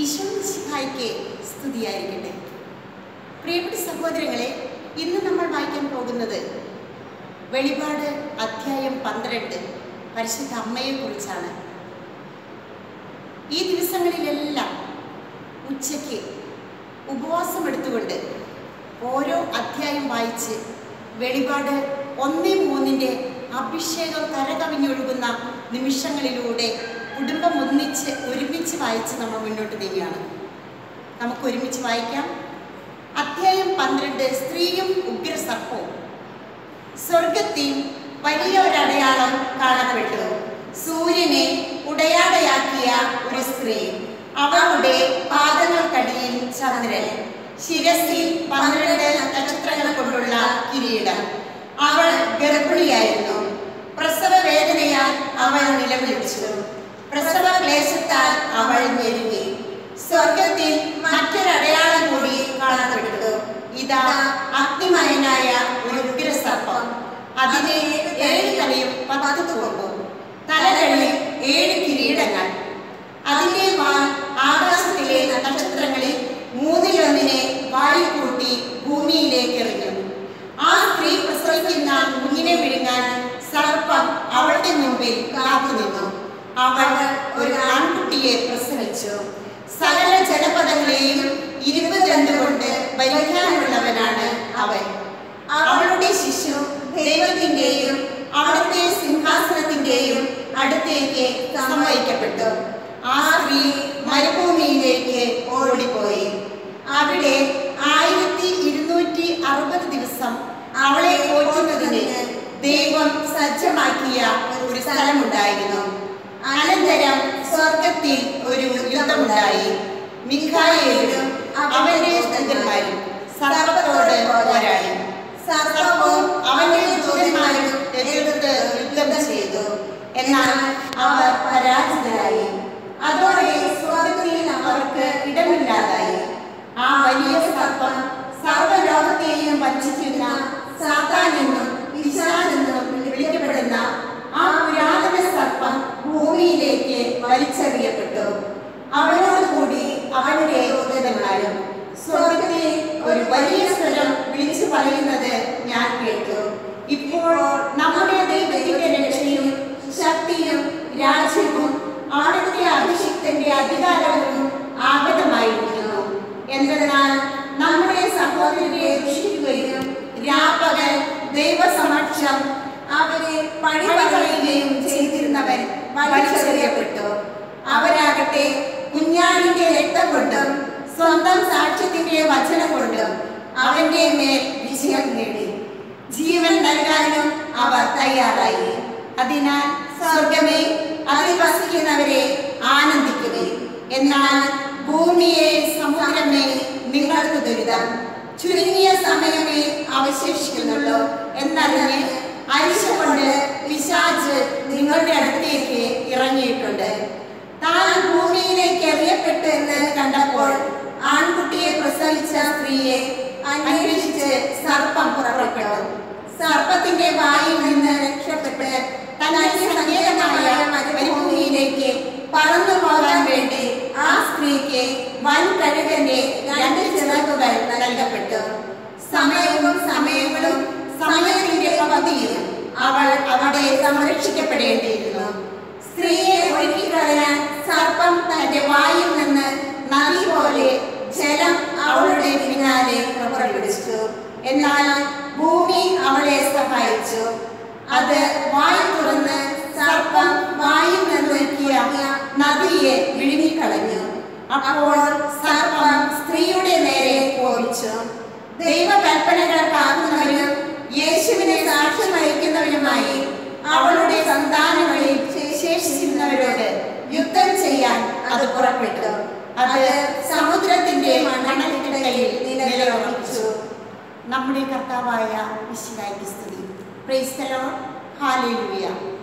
ഈശോ മിശിഹായ്ക്ക് സ്തുതിയായിരിക്കട്ടെ. പ്രിയപ്പെട്ട സഹോദരങ്ങളെ ഇന്ന് നമ്മൾ വായിക്കാൻ പോകുന്നത് വെളിപാട് അധ്യായം പന്ത്രണ്ട് പരിശുദ്ധ അമ്മയെക്കുറിച്ചാണ്. ഈ ദിവസങ്ങളിലെല്ലാം ഉച്ചയ്ക്ക് ഉപവാസം എടുത്തുകൊണ്ട് ഓരോ അധ്യായം വായിച്ച് വെളിപാട് ഒന്നേ മൂന്നിന്റെ അഭിഷേകം കരകവിഞ്ഞൊഴുകുന്ന നിമിഷങ്ങളിലൂടെ കുടുംബം ഒന്നിച്ച് ഒരുമിച്ച് വായിച്ച് നമ്മൾ മുന്നോട്ട് നീങ്ങുകയാണ്. നമുക്ക് ഒരുമിച്ച് വായിക്കാം. അധ്യായം പന്ത്രണ്ട് സ്ത്രീയും ഉഗ്രസർപ്പവും. സ്വർഗത്തിൽ വലിയ ഒരടയാളം കാണപ്പെട്ടു സൂര്യനെ ഉടയാടയാക്കിയ ഒരു സ്ത്രീ. അവളുടെ പാദങ്ങൾക്കടിയിൽ ചന്ദ്രൻ. ശിരസിൽ പന്ത്രണ്ട് നക്ഷത്രങ്ങൾ കൊണ്ടുള്ള കിരീടം. അവൾ ഗർഭിണിയായിരുന്നു. പ്രസവ വേദനയാൽ അവൾ നിലവിളിച്ചു. പ്രസവ ക്ലേശത്താൽ അവൾ ഞെരുങ്ങി. സ്വർഗത്തിൽ മറ്റൊരടയാളം കൂടി കാണപ്പെട്ടു ഇതാ അഗ്നിമയനായ ഒരു ഉഗ്രസർപ്പം. അതിന് ഏഴ് തലയും പത്ത് തൂമ്പും തലകളിൽ ഏഴ് കിരീടങ്ങൾ. അതിന്റെ വാൾ ആകാശത്തിലെ നക്ഷത്രങ്ങളിൽ മൂന്നിലൊന്നിനെ വാരിക്കൂട്ടി ഭൂമിയിലേക്ക് എറിഞ്ഞു ആ സ്ത്രീ പ്രസവിക്കുന്ന കുഞ്ഞിനെ വിഴുങ്ങാൻ സർപ്പം അവളുടെ മുമ്പിൽ കാത്തുനിന്നു. അവൾ ഒരു ആൺകുട്ടിയെ പ്രസവിച്ചു. സകല ജനപദങ്ങളെയും ഇരുമ്പ് കൊണ്ട് ഭരിക്കാനുള്ളവനാണ് അവൻ. അവളുടെ ശിശു ദൈവത്തിന്റെയും അവിടുത്തെ സിംഹാസനത്തിന്റെയും അടുത്തേക്ക് സമ്മതിക്കപ്പെട്ടു ആ സ്ത്രീ മരുഭൂമിയിലേക്ക് ഓടിപ്പോയി. അവിടെ ആയിരത്തി ഇരുന്നൂറ്റി അറുപത് ദിവസം അവളെ ഓറ്റുന്നതിന് ദൈവം സജ്ജമാക്കിയ ഒരു സ്ഥലമുണ്ടായിരുന്നു. അനന്തരം സ്വർഗത്തിൽ ഒരു യുദ്ധമുണ്ടായി. മിഖായേലും അവന്റെ ദൂതന്മാരും സർവത്തോട് പോരാടി. സർവവും അവന്റെ ദൂതന്മാരും എതിർത്ത് യുദ്ധം ചെയ്തു. എന്നാൽ അവർ പരാജിതരായി. അതോടെ രാജ്യവും അവിടുത്തെ അഭിഷിക്തന്റെ അധികാരവും ആഗതമായിരിക്കുന്നു. എന്തെന്നാൽ നമ്മുടെ സഹോദരനെ രക്ഷിക്കുകയും രാപ്പകൽ ദൈവസമക്ഷം അവരെ പണി പറയുകയും ചെയ്തിരുന്നവൻ വലിച്ചെറിയപ്പെട്ടു. അവരാകട്ടെ കുഞ്ഞാടിന്റെ രക്തം കൊണ്ടും സ്വന്തം സാക്ഷ്യത്തിന്റെ വചനം കൊണ്ടും അവന്റെ മേൽ വിജയം നേടി. ജീവൻ നൽകാനും അവർ തയ്യാറായി. അതിനാൽ സ്വർഗമേ അതിൽ വസിക്കുന്നവരെ ആനന്ദിക്കുമേ എന്നാൽ ഭൂമിയെ സമുദ്രമേ നിങ്ങൾക്ക് ദുരിതം. ചുരുങ്ങിയ സമയമേ അവശേഷിക്കുന്നുള്ളൂ. എന്നറിഞ്ഞ് അരിച്ചുകൊണ്ട് പിശാജ് നിങ്ങളുടെ അടുത്തേക്ക് ഇറങ്ങിയിട്ടുണ്ട്. താൻ ഭൂമിയിലേക്ക് എറിയപ്പെട്ടു എന്ന് കണ്ടപ്പോൾ ആൺകുട്ടിയെ പ്രസവിച്ച സ്ത്രീയെ അന്വേഷിച്ച് സർപ്പം പുറപ്പെട്ടു. സമയവും സമയങ്ങളും സമയത്തിന്റെ പദ്ധതിയും അവൾ അവിടെ സംരക്ഷിക്കപ്പെടേണ്ടിയിരുന്നു. സ്ത്രീയെ ഒഴുക്കിക്കളയാൻ സർപ്പം തന്റെ വായിൽ നിന്ന് നദി പോലെ ജലം അവളുടെ പിന്നാലെ പുറപ്പെടുവിച്ചു എന്നാൽ ഭൂമി അവളെ സഹായിച്ചു. അത് വായി തുറന്ന് സർപ്പം വായിൽ നിന്നൊരുക്കിയ നദിയെ വിഴുങ്ങിക്കളഞ്ഞു. അപ്പോൾ സർപ്പം സ്ത്രീയുടെ നേരെ കോപിച്ചു ദൈവകൽപ്പനകൾ കാക്കുന്നവരും യേശുവിനെ സാക്ഷ്യം വഹിക്കുന്നവരുമായി അവളുടെ സന്താനങ്ങളിൽ ശേഷിച്ചിരുന്നവരോട് യുദ്ധം ചെയ്യാൻ അത് പുറപ്പെട്ടു. അത് സമുദ്രത്തിന്റെ മണലിനിടയിൽ നിലയുറപ്പിച്ചു. നമ്മുടെ കർത്താവായ വിശുദ്ധായി സ്തുതി പ്രൈസ്തലോ ഹാലേലുയ